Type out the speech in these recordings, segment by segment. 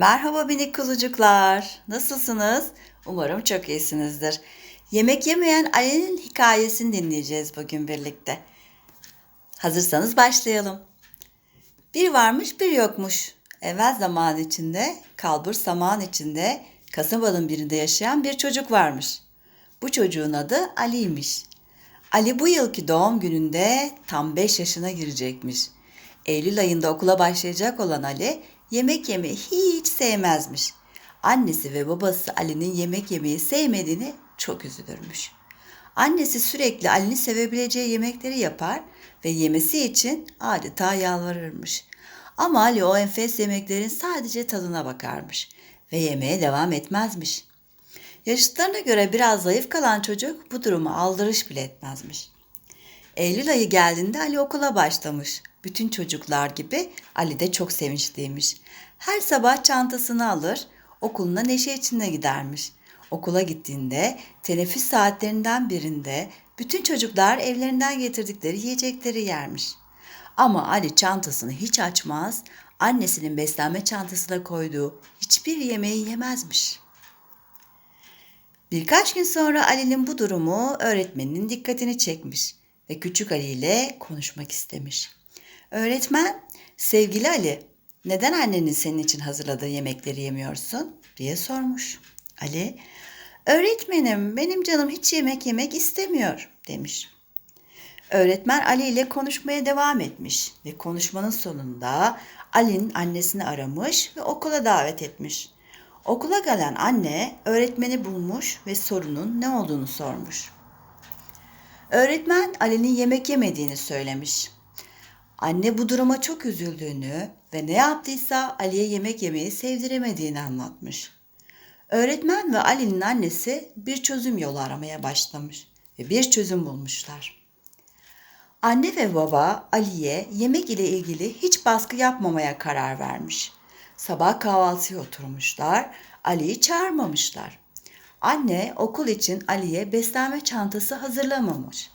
Merhaba minik kuzucuklar. Nasılsınız? Umarım çok iyisinizdir. Yemek yemeyen Ali'nin hikayesini dinleyeceğiz bugün birlikte. Hazırsanız başlayalım. Bir varmış bir yokmuş. Evvel zaman içinde, kalbur zaman içinde, kasabanın birinde yaşayan bir çocuk varmış. Bu çocuğun adı Ali'ymiş. Ali bu yılki doğum gününde tam 5 yaşına girecekmiş. Eylül ayında okula başlayacak olan Ali yemek yemeyi hiç sevmezmiş. Annesi ve babası Ali'nin yemek yemeyi sevmediğini çok üzülürmüş. Annesi sürekli Ali'nin sevebileceği yemekleri yapar ve yemesi için adeta yalvarırmış. Ama Ali o enfes yemeklerin sadece tadına bakarmış ve yemeye devam etmezmiş. Yaşıtlarına göre biraz zayıf kalan çocuk bu durumu aldırış bile etmezmiş. Eylül ayı geldiğinde Ali okula başlamış. Bütün çocuklar gibi Ali de çok sevinçliymiş. Her sabah çantasını alır, okuluna neşe içinde gidermiş. Okula gittiğinde teneffüs saatlerinden birinde bütün çocuklar evlerinden getirdikleri yiyecekleri yermiş. Ama Ali çantasını hiç açmaz, annesinin beslenme çantasına koyduğu hiçbir yemeği yemezmiş. Birkaç gün sonra Ali'nin bu durumu öğretmeninin dikkatini çekmiş ve küçük Ali ile konuşmak istemiş. Öğretmen, sevgili Ali, neden annenin senin için hazırladığı yemekleri yemiyorsun diye sormuş. Ali, öğretmenim benim canım hiç yemek yemek istemiyor demiş. Öğretmen Ali ile konuşmaya devam etmiş ve konuşmanın sonunda Ali'nin annesini aramış ve okula davet etmiş. Okula gelen anne öğretmeni bulmuş ve sorunun ne olduğunu sormuş. Öğretmen Ali'nin yemek yemediğini söylemiş. Anne bu duruma çok üzüldüğünü ve ne yaptıysa Ali'ye yemek yemeyi sevdiremediğini anlatmış. Öğretmen ve Ali'nin annesi bir çözüm yolu aramaya başlamış ve bir çözüm bulmuşlar. Anne ve baba Ali'ye yemek ile ilgili hiç baskı yapmamaya karar vermiş. Sabah kahvaltıya oturmuşlar, Ali'yi çağırmamışlar. Anne okul için Ali'ye beslenme çantası hazırlamamış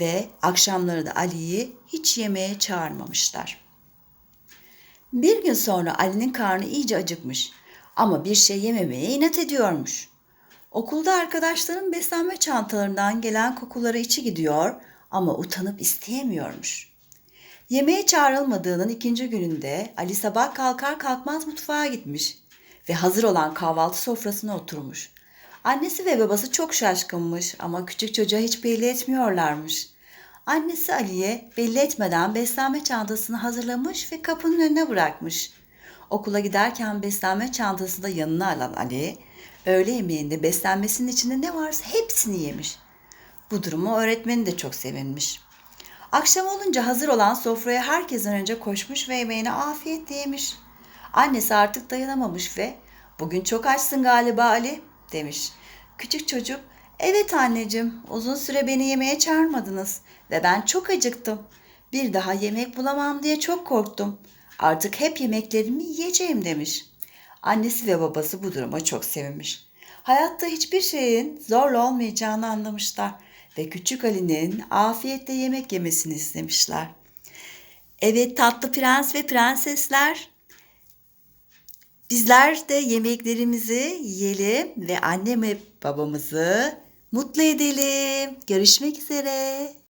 ve akşamları da Ali'yi hiç yemeğe çağırmamışlar. Bir gün sonra Ali'nin karnı iyice acıkmış ama bir şey yememeye inat ediyormuş. Okulda arkadaşların beslenme çantalarından gelen kokuları içi gidiyor ama utanıp isteyemiyormuş. Yemeğe çağrılmadığının ikinci gününde Ali sabah kalkar kalkmaz mutfağa gitmiş ve hazır olan kahvaltı sofrasına oturmuş. Annesi ve babası çok şaşkınmış ama küçük çocuğa hiç belli etmiyorlarmış. Annesi Ali'ye belli etmeden beslenme çantasını hazırlamış ve kapının önüne bırakmış. Okula giderken beslenme çantasını da yanına alan Ali, öğle yemeğinde beslenmesinin içinde ne varsa hepsini yemiş. Bu durumu öğretmeni de çok sevinmiş. Akşam olunca hazır olan sofraya herkesten önce koşmuş ve yemeğini afiyetle yemiş. Annesi artık dayanamamış ve bugün çok açsın galiba Ali demiş. Küçük çocuk evet anneciğim uzun süre beni yemeğe çağırmadınız ve ben çok acıktım. Bir daha yemek bulamam diye çok korktum. Artık hep yemeklerimi yiyeceğim demiş. Annesi ve babası bu duruma çok sevinmiş. Hayatta hiçbir şeyin zorla olmayacağını anlamışlar ve küçük Ali'nin afiyetle yemek yemesini istemişler. Evet tatlı prens ve prensesler Bizler de yemeklerimizi yiyelim ve annem ve babamızı mutlu edelim. Görüşmek üzere.